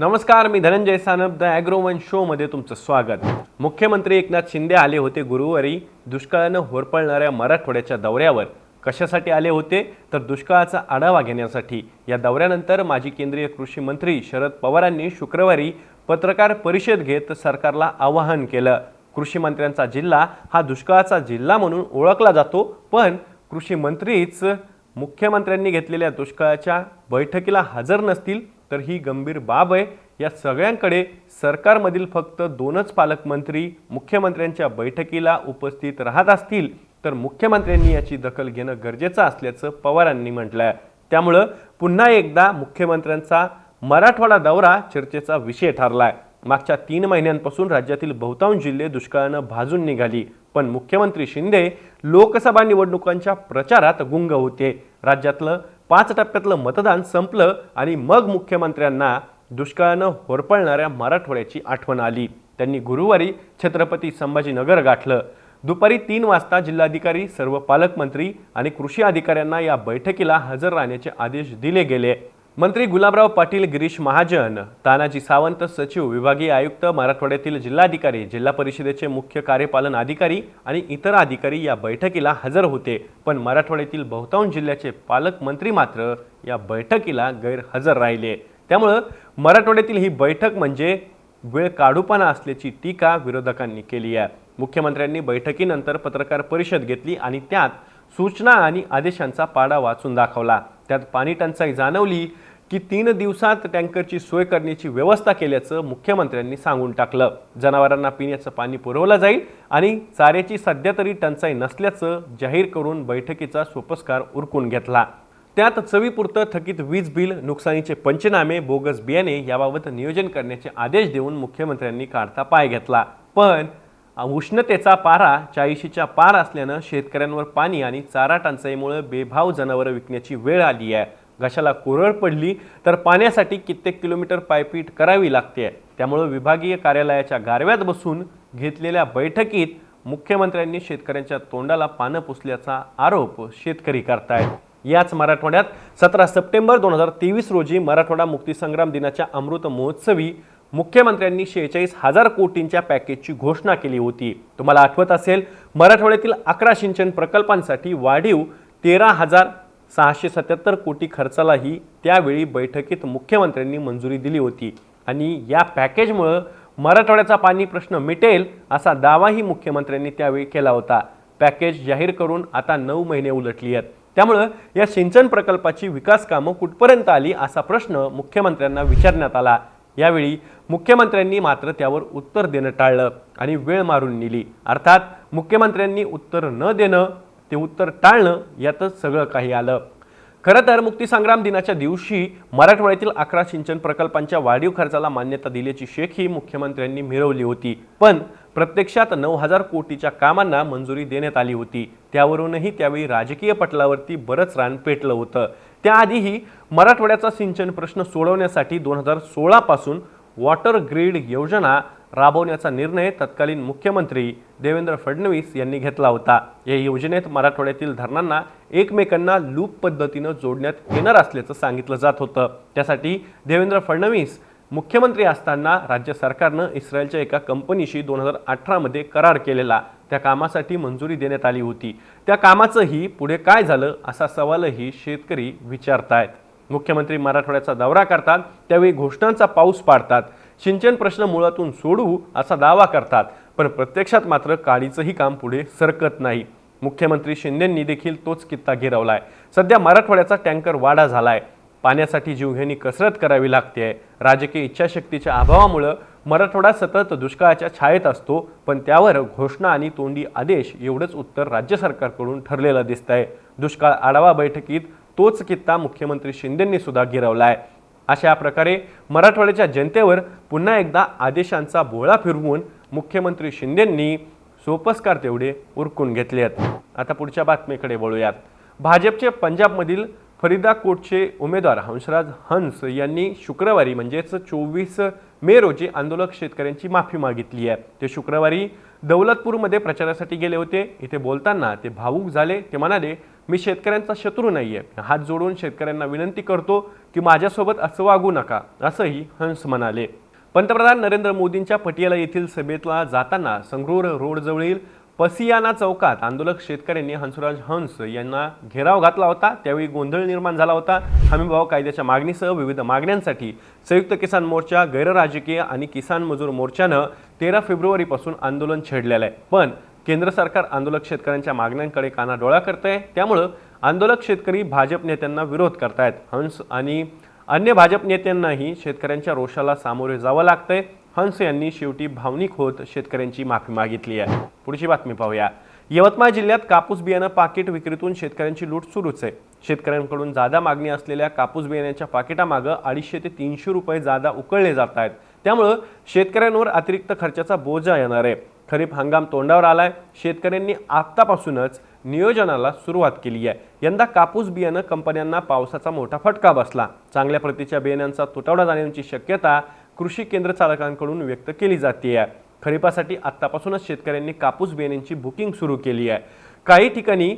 नमस्कार मी धनंजय सानप द ॲग्रोवन शोमध्ये तुमचं स्वागत. मुख्यमंत्री एकनाथ शिंदे आले होते गुरुवारी. दुष्काळानं होरपळणाऱ्या मराठवाड्याच्या दौऱ्यावर कशासाठी आले होते? तर दुष्काळाचा आढावा घेण्यासाठी या दौऱ्यानंतर माजी केंद्रीय कृषी मंत्री शरद पवारांनी शुक्रवारी पत्रकार परिषद घेत सरकारला आवाहन केलं. कृषी मंत्र्यांचा जिल्हा हा दुष्काळाचा जिल्हा म्हणून ओळखला जातो पण कृषी मंत्रीच मुख्यमंत्र्यांनी घेतलेल्या दुष्काळाच्या बैठकीला हजर नसतील तर ही गंभीर बाब आहे. या सगळ्यांकडे सरकारमधील फक्त दोनच पालकमंत्री मुख्यमंत्र्यांच्या बैठकीला उपस्थित राहत असतील तर मुख्यमंत्र्यांनी याची दखल घेणं गरजेचं असल्याचं पवारांनी म्हटलंय. त्यामुळं पुन्हा एकदा मुख्यमंत्र्यांचा मराठवाडा दौरा चर्चेचा विषय ठरलाय. मागच्या तीन महिन्यांपासून राज्यातील बहुतांश जिल्हे दुष्काळानं भाजून निघाली पण मुख्यमंत्री शिंदे लोकसभा निवडणुकांच्या प्रचारात गुंग होते. राज्यातलं पाच टप्प्यातलं मतदान संपलं आणि मग मुख्यमंत्र्यांना दुष्काळानं होरपळणाऱ्या मराठवाड्याची आठवण आली. त्यांनी गुरुवारी छत्रपती संभाजीनगर गाठलं. दुपारी तीन वाजता जिल्हाधिकारी सर्व पालकमंत्री आणि कृषी अधिकाऱ्यांना या बैठकीला हजर राहण्याचे आदेश दिले गेले. मंत्री गुलाबराव पाटील गिरीश महाजन तानाजी सावंत सचिव विभागीय आयुक्त मराठवाड्यातील जिल्हाधिकारी जिल्हा परिषदेचे मुख्य कार्यपालन अधिकारी आणि इतर अधिकारी या बैठकीला हजर होते. पण मराठवाड्यातील बहुतांश जिल्ह्याचे पालकमंत्री मात्र या बैठकीला गैरहजर राहिले. त्यामुळं मराठवाड्यातील ही बैठक म्हणजे वेळ काढूपणा असल्याची टीका विरोधकांनी केली आहे. मुख्यमंत्र्यांनी बैठकीनंतर पत्रकार परिषद घेतली आणि त्यात सूचना आणि आदेशांचा पाडा वाचून दाखवला. त्यात पाणी टंचाई जाणवली की तीन दिवसात टँकरची सोय करण्याची व्यवस्था केल्याचं मुख्यमंत्र्यांनी सांगून टाकलं. जनावरांना पिण्याचं पाणी पुरवलं जाईल आणि चाऱ्याची सध्या तरी टंचाई नसल्याचं जाहीर करून बैठकीचा सोपस्कार उरकून घेतला. त्यात चवीपुरतं थकीत वीज बिल नुकसानीचे पंचनामे बोगस बियाणे याबाबत नियोजन करण्याचे आदेश देऊन मुख्यमंत्र्यांनी काढता पाय घेतला. पण उष्णतेचा पारा चाळीशीच्या पार असल्यानं शेतकऱ्यांवर पाणी आणि चारा टंचाईमुळे बेभाव जनावरं विकण्याची वेळ आली आहे. घशाला कोरळ पडली तर पाण्यासाठी कित्येक किलोमीटर पायपीट करावी लागते. त्यामुळं विभागीय कार्यालयाच्या गारव्यात बसून घेतलेल्या बैठकीत मुख्यमंत्र्यांनी शेतकऱ्यांच्या तोंडाला पानं पुसल्याचा आरोप शेतकरी करतायत. याच मराठवाड्यात सतरा सप्टेंबर दोन हजार तेवीस रोजी मराठवाडा मुक्तीसंग्राम दिनाच्या अमृत महोत्सवी मुख्यमंत्र्यांनी शेहेचाळीस हजार कोटींच्या पॅकेजची घोषणा केली होती. तुम्हाला आठवत असेल मराठवाड्यातील अकरा सिंचन प्रकल्पांसाठी वाढीव तेरा हजार सहाशे सत्याहत्तर कोटी खर्चालाही त्यावेळी बैठकीत मुख्यमंत्र्यांनी मंजुरी दिली होती. आणि या पॅकेजमुळं मराठवाड्याचा पाणी प्रश्न मिटेल असा दावाही मुख्यमंत्र्यांनी त्यावेळी केला होता. पॅकेज जाहीर करून आता नऊ महिने उलटली आहेत. त्यामुळं या सिंचन प्रकल्पाची विकास कामं कुठपर्यंत आली असा प्रश्न मुख्यमंत्र्यांना विचारण्यात आला. यावेळी मुख्यमंत्र्यांनी मात्र त्यावर उत्तर देणं टाळलं आणि वेळ मारून नेली. अर्थात मुख्यमंत्र्यांनी उत्तर न देणं ते उत्तर टाळणं यातच सगळं काही आलं. खरं तर मुक्तीसंग्राम दिनाच्या दिवशी मराठवाड्यातील अकरा सिंचन प्रकल्पांच्या वाढीव खर्चाला मान्यता दिल्याची शेखही मुख्यमंत्र्यांनी मिळवली होती. पण प्रत्यक्षात नऊ हजार कोटीच्या कामांना मंजुरी देण्यात आली होती. त्यावरूनही त्यावेळी राजकीय पटलावरती बरंच रान पेटलं होतं. त्याआधीही मराठवाड्याचा सिंचन प्रश्न सोडवण्यासाठी दोन हजार सोळापासून वॉटर ग्रीड योजना राबवण्याचा निर्णय तत्कालीन मुख्यमंत्री देवेंद्र फडणवीस यांनी घेतला होता. या योजनेत मराठवाड्यातील धरणांना एकमेकांना लूप पद्धतीनं जोडण्यात येणार असल्याचं सांगितलं जात होतं. त्यासाठी देवेंद्र फडणवीस मुख्यमंत्री असताना राज्य सरकारनं इस्रायलच्या एका कंपनीशी दोन हजार अठरामध्ये करार केलेला. त्या कामासाठी मंजुरी देण्यात आली होती. त्या कामाचंही पुढे काय झालं असा सवालही शेतकरी विचारतायत. मुख्यमंत्री मराठवाड्याचा दौरा करतात त्यावेळी घोषणांचा पाऊस पाडतात. सिंचन प्रश्न मुळातून सोडवू असा दावा करतात पण प्रत्यक्षात मात्र काळीचंही काम पुढे सरकत नाही. मुख्यमंत्री शिंदेंनी देखील तोच कित्ता गिरवलाय सध्या मराठवाड्याचा टँकर वाढा झालाय. पाण्यासाठी जीवघेणी कसरत करावी लागते. राजकीय इच्छाशक्तीच्या अभावामुळं मराठवाडा सतत दुष्काळाच्या छायेत असतो पण त्यावर घोषणा आणि तोंडी आदेश एवढंच उत्तर राज्य सरकारकडून ठरलेलं आहे दुष्काळ आढावा बैठकीत तोच कित्ता मुख्यमंत्री शिंदेंनी सुद्धा आहे अशा प्रकारे मराठवाड्याच्या जनतेवर पुन्हा एकदा आदेशांचा बोळा फिरवून मुख्यमंत्री शिंदेंनी सोपस्कार तेवढे उरकून घेतले आहेत आता पुढच्या बातमीकडे वळूयात. भाजपचे पंजाबमधील फरीदाकोटचे उमेदवार हंसराज हंस यांनी शुक्रवारी म्हणजेच चोवीस मे रोजी आंदोलक शेतकऱ्यांची माफी मागितली आहे. ते शुक्रवारी दौलतपूरमध्ये प्रचारासाठी गेले होते. इथे बोलताना ते भावूक झाले. ते म्हणाले मी शेतकऱ्यांचा शत्रू नाही आहे हात जोडून शेतकऱ्यांना विनंती करतो की माझ्यासोबत असं वागू नका असंही हंस म्हणाले. पंतप्रधान नरेंद्र मोदींच्या पटियाला येथील सभेतला जाताना संगरूर रोडजवळील पसियाना चौकात आंदोलक शेतकऱ्यांनी हंसराज हंस यांना घेराव घातला होता. त्यावेळी गोंधळ निर्माण झाला होता. हमीभाव कायद्याच्या मागणीसह विविध मागण्यांसाठी संयुक्त किसान मोर्चा गैरराजकीय आणि किसान मजूर मोर्चानं तेरा फेब्रुवारीपासून आंदोलन छेडलेलं आहे. पण केंद्र सरकार आंदोलक शेतकऱ्यांच्या मागण्यांकडे काना डोळा करत आहे त्यामुळं आंदोलक शेतकरी भाजप नेत्यांना विरोध करतायत. हंस आणि अन्य भाजप नेत्यांनाही शेतकऱ्यांच्या रोषाला सामोरे जावं लागतंय. हंस यांनी शेवटी भावनिक होत शेतकऱ्यांची माफी मागितली आहे. पुढची बातमी पाहूया. यवतमाळ जिल्ह्यात कापूस बियाणं पाकिट विक्रीतून शेतकऱ्यांची लूट सुरूच आहे. शेतकऱ्यांकडून जादा मागणी असलेल्या कापूस बियाण्याच्या पाकिटामागं अडीचशे ते तीनशे रुपये जादा उकळले जात आहेत. त्यामुळं शेतकऱ्यांवर अतिरिक्त खर्चाचा बोजा येणार आहे. खरीप हंगाम तोंडावर आलाय. शेतकऱ्यांनी आत्तापासूनच नियोजनाला सुरुवात केली आहे. यंदा कापूस बियाणं कंपन्यांना पावसाचा मोठा फटका बसला. चांगल्या प्रतीच्या बियाण्यांचा तुटवडा जाण्याची शक्यता कृषी केंद्र चालकांकडून व्यक्त केली जाते आहे खरीपासाठी आत्तापासूनच शेतकऱ्यांनी कापूस बियाण्यांची बुकिंग सुरू केली आहे. काही ठिकाणी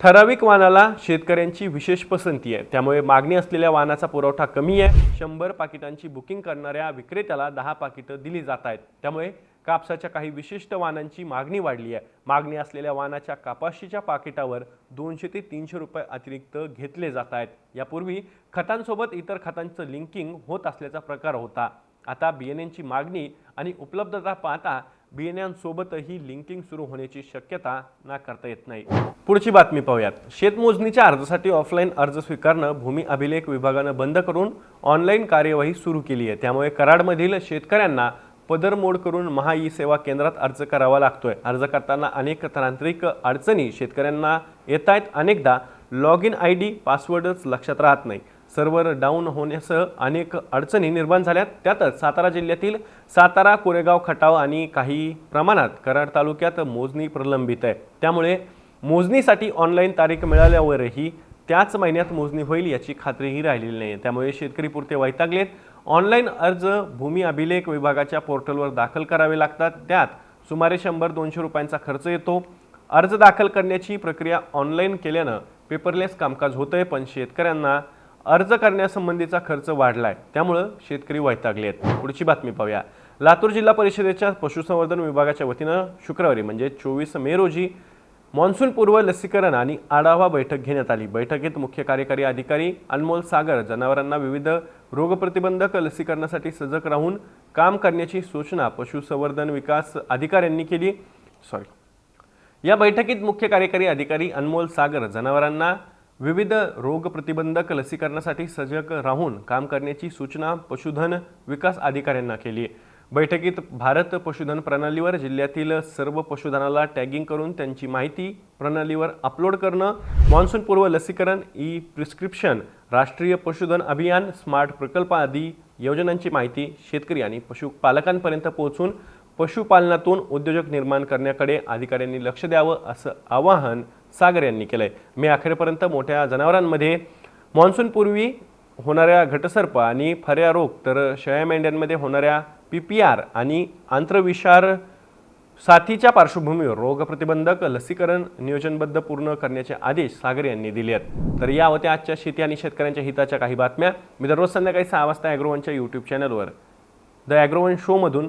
ठराविक वाहनाला शेतकऱ्यांची विशेष पसंती आहे. त्यामुळे मागणी असलेल्या वाहनाचा पुरवठा कमी आहे. शंभर पाकिटांची बुकिंग करणाऱ्या विक्रेत्याला दहा पाकिटं दिली जात आहेत. त्यामुळे कापसाच्या काही विशिष्ट वाहनांची मागणी वाढली आहे. मागणी असलेल्या वाहनाच्या कापाशीच्या पाकिटावर दोनशे ते तीनशे रुपये अतिरिक्त घेतले जात आहेत. यापूर्वी खतांसोबत इतर खतांचं लिंकिंग होत असल्याचा प्रकार होता. आता बियाण्यांची मागणी आणि उपलब्धता पाहता बियाण्यांसोबतही लिंकिंग सुरू होण्याची शक्यता नाकारता येत नाही. पुढची बातमी पाहूयात. शेतमोजणीच्या अर्जासाठी ऑफलाईन अर्ज स्वीकारणं भूमी अभिलेख विभागानं बंद करून ऑनलाईन कार्यवाही सुरू केली आहे. त्यामुळे कराडमधील शेतकऱ्यांना पदरमोड करून महा ई सेवा केंद्रात अर्ज करावा लागतोय. अर्ज करताना अनेक तांत्रिक अडचणी शेतकऱ्यांना येत आहेत अनेकदा लॉग इन आय डी पासवर्डच लक्षात राहत नाही. सर्व्हर डाऊन होण्यासह अनेक अडचणी निर्माण झाल्यात. त्यातच सातारा जिल्ह्यातील सातारा कोरेगाव खटाव आणि काही प्रमाणात कराड तालुक्यात मोजणी प्रलंबित आहे. त्यामुळे मोजणीसाठी ऑनलाईन तारीख मिळाल्यावरही त्याच महिन्यात मोजणी होईल याची खात्रीही राहिलेली नाही त्यामुळे शेतकरी पुरते वैतागलेत. ऑनलाईन अर्ज भूमी अभिलेख विभागाच्या पोर्टलवर दाखल करावे लागतात. त्यात सुमारे शंभर दोनशे रुपयांचा खर्च येतो. अर्ज दाखल करण्याची प्रक्रिया ऑनलाईन केल्यानं पेपरलेस कामकाज होतंय पण शेतकऱ्यांना अर्ज करण्यासंबंधीचा खर्च वाढलाय. त्यामुळं शेतकरी वैतागले आहेत. पुढची बातमी पाहूया. लातूर जिल्हा परिषदेच्या पशुसंवर्धन विभागाच्या वतीनं शुक्रवारी म्हणजे चोवीस मे रोजी मान्सूनपूर्व लसीकरण आणि आढावा बैठक घेण्यात आली. बैठकीत मुख्य कार्यकारी अधिकारी अनमोल सागर जनावरांना विविध रोगप्रतिबंधक लसीकरणासाठी सजग राहून काम करण्याची सूचना पशुसंवर्धन विकास अधिकाऱ्यांनी केली. सॉरी. या बैठकीत मुख्य कार्यकारी अधिकारी अनमोल सागर जनावरांना विविध रोगप्रतिबंधक लसीकरणासाठी सजग राहून काम करण्याची सूचना पशुधन विकास अधिकाऱ्यांना केली बैठकीत भारत पशुधन प्रणालीवर जिल्ह्यातील सर्व पशुधनाला टॅगिंग करून त्यांची माहिती प्रणालीवर अपलोड करणं मान्सूनपूर्व लसीकरण ई प्रिस्क्रिप्शन राष्ट्रीय पशुधन अभियान स्मार्ट प्रकल्प आदी योजनांची माहिती शेतकरी आणि पशुपालकांपर्यंत पोहोचून पशुपालनातून उद्योजक निर्माण करण्याकडे अधिकाऱ्यांनी लक्ष द्यावं असं आवाहन सागर यांनी केलंय. मे अखेरपर्यंत मोठ्या जनावरांमध्ये मान्सूनपूर्वी होणाऱ्या घटसर्प आणि फऱ्या रोग तर शेळ्या मेंढ्यांमध्ये होणाऱ्या पी पी आर आणि आंत्रविषार साथीच्या पार्श्वभूमीवर रोगप्रतिबंधक लसीकरण नियोजनबद्ध पूर्ण करण्याचे आदेश सागर यांनी दिले आहेत. तर या होत्या आजच्या शेती आणि शेतकऱ्यांच्या हिताच्या काही बातम्या. मी दररोज संध्याकाळी सहा वाजता ॲग्रोवनच्या यूट्यूब चॅनलवर द ॲग्रोवन शोमधून